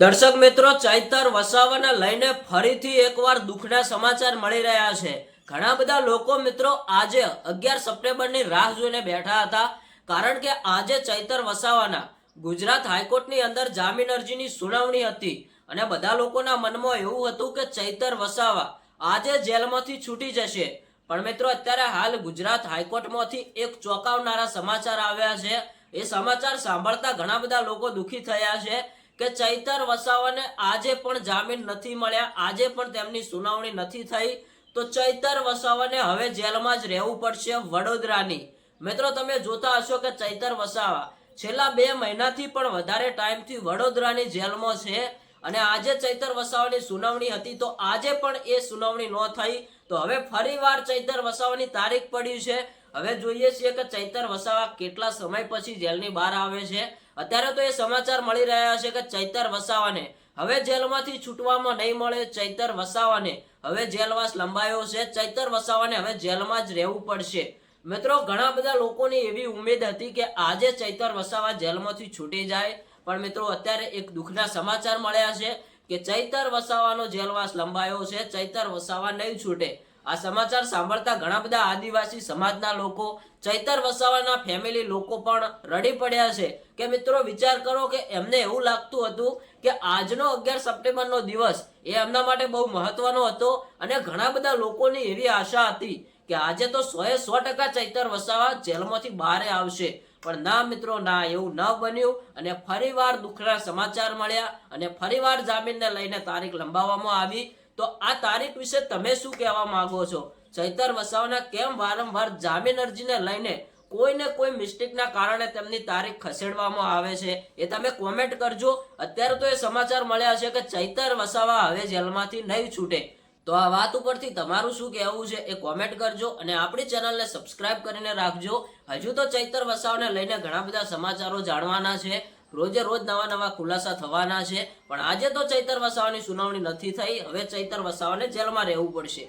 દર્શક મિત્રો, ચૈતર વસાવાને લઈને ફરીથી એકવાર દુઃખના સમાચાર મળી રહ્યા છે. ઘણા બધા લોકો મિત્રો આજે અગિયાર સપ્ટેમ્બરની રાહ જોઈને બેઠા હતા. કારણ કે આજે ચૈતર વસાવાના ગુજરાત હાઈકોર્ટની અંદર જામીન અરજીની સુનાવણી હતી અને બધા લોકોના મનમાં એવું હતું કે ચૈતર વસાવા આજે જેલમાંથી છૂટી જશે. પણ મિત્રો, અત્યારે હાલ ગુજરાત હાઈકોર્ટમાંથી એક ચોંકાવનારા સમાચાર આવ્યા છે. એ સમાચાર સાંભળતા ઘણા બધા લોકો દુઃખી થયા છે. કે ચૈતર વસાવાને આજે પણ જામીન નથી મળ્યા, આજે પણ તેમની સુનાવણી નથી થઈ. તો ચૈતર વસાવાને હવે જેલમાં જ રહેવું પડશે વડોદરાની. મિત્રો, તમે જોતા હશો કે ચૈતર વસાવા છેલ્લા બે મહિનાથી પણ વધારે ટાઈમથી વડોદરાની જેલમાં છે અને આજે ચૈતર વસાવાની સુનાવણી હતી. તો આજે પણ એ સુનાવણી ન થઈ. તો હવે ફરીવાર ચૈતર વસાવાની તારીખ પડી છે. હવે જોઈએ છીએ કે ચૈતર વસાવા કેટલા સમય પછી જેલની બહાર આવે છે. અત્યારે તો એ સમાચાર મળી રહ્યા છે કે ચૈતર વસાવાને હવે જેલમાંથી છૂટવામાં નહીં મળે ચૈતર વસાવાને. હવે જેલવાસ લંબાયો છે. ચૈતર વસાવાને હવે જેલમાં જ રહેવું પડશે. મિત્રો, ઘણા બધા લોકોની એવી ઉમેદ હતી કે આજે ચૈતર વસાવા જેલમાંથી છૂટી જાય. પણ મિત્રો, અત્યારે એક દુઃખના સમાચાર મળ્યા છે કે ચૈતર વસાવાનો જેલવાસ લંબાયો છે. ચૈતર વસાવા નહીં છૂટે. આ સમાચાર સાંભળતા ઘણા બધા આદિવાસી સમાજના લોકો, ચૈતર વસાવાના ફેમિલી લોકો પણ રડી પડ્યા છે. કે મિત્રો, વિચાર કરો કે એમને એવું લાગતું હતું કે આજનો અગિયાર સપ્ટેમ્બરનો દિવસ એ એમના માટે બહુ મહત્વનો હતો અને ઘણા બધા લોકોની એવી આશા હતી કે આજે તો સોએ સો ટકા ચૈતર વસાવા જેલમાંથી બહાર આવશે. પણ ના મિત્રો, ના, એવું ન બન્યું અને ફરીવાર દુઃખના સમાચાર મળ્યા અને ફરીવાર જામીનને લઈને તારીખ લંબાવવામાં આવી. તો આ તારીખ વિશે તમે શું કહેવા માંગો છો? ચૈતર વસાવાના કેમ વારંવાર જામીન અરજીને લઈને કોઈને કોઈ મિસ્ટેકના કારણે તેમની તારીખ ખસેડવામાં આવે છે એ તમે કોમેન્ટ કરજો. અત્યારે તો એ સમાચાર મળ્યા છે કે ચૈતર વસાવા હવે જેલમાંથી નહીં છૂટે. તો આ વાત ઉપરથી તમારું શું કહેવું છે એ કોમેન્ટ કરજો અને આપણી ચેનલને સબસ્ક્રાઇબ કરીને રાખજો. હજુ તો ચૈતર વસાવાને લઈને ઘણા બધા સમાચારો જાણવાના છે. રોજે રોજ નવા નવા ખુલાસા થવાના છે. પણ આજે તો ચૈતર વસાવાની સુનાવણી નથી થઈ. હવે ચૈતર વસાવાને જેલમાં રહેવું પડશે.